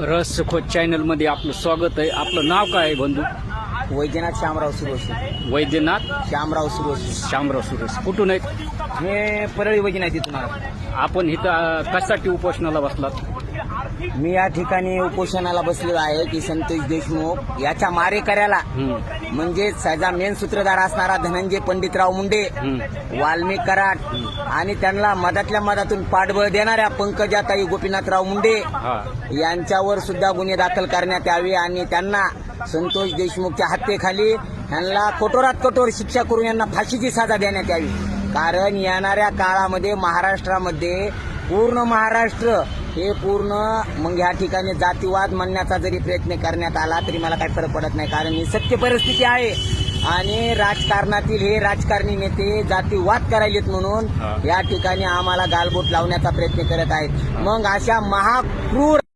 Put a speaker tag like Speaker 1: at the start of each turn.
Speaker 1: रहस्य खोज चॅनलमध्ये आपलं स्वागत आहे. आपलं नाव काय आहे बंधू?
Speaker 2: वैद्यनाथ श्यामराव सुरोशी
Speaker 1: वैद्यनाथ
Speaker 2: श्यामराव सुरोशी
Speaker 1: शामराव सुरेश कुठून आहेत?
Speaker 2: मी परळी वैद्यनाथ इथून आलो.
Speaker 1: आपण इथं कशासाठी उपोषणाला बसलात?
Speaker 2: मी या ठिकाणी उपोषणाला बसलेलो आहे की संतोष देशमुख याच्या मारेकऱ्याला. म्हणजे त्याचा मेन सूत्रधार असणारा धनंजय पंडितराव मुंडे. वाल्मिक कराड. आणि त्यांना मधातल्या मधातून पाठबळ देणाऱ्या पंकजाताई गोपीनाथराव मुंडे. यांच्यावर सुद्धा गुन्हे दाखल करण्यात यावे आणि त्यांना संतोष देशमुखच्या हत्येखाली यांना कठोरात कठोर शिक्षा करून यांना फाशीची सजा देण्यात यावी. कारण येणाऱ्या काळामध्ये महाराष्ट्रामध्ये पूर्ण महाराष्ट्र हे पूर्ण मग ह्या ठिकाणी जातीवाद म्हणण्याचा जरी प्रयत्न करण्यात आला तरी मला काही फरक पडत नाही. कारण ही सत्य परिस्थिती आहे. आणि राजकारणातील हे राजकारणी नेते जातीवाद करायलेत म्हणून. या ठिकाणी आम्हाला गालबोट लावण्याचा प्रयत्न करत आहेत. मग अशा महाक्रूर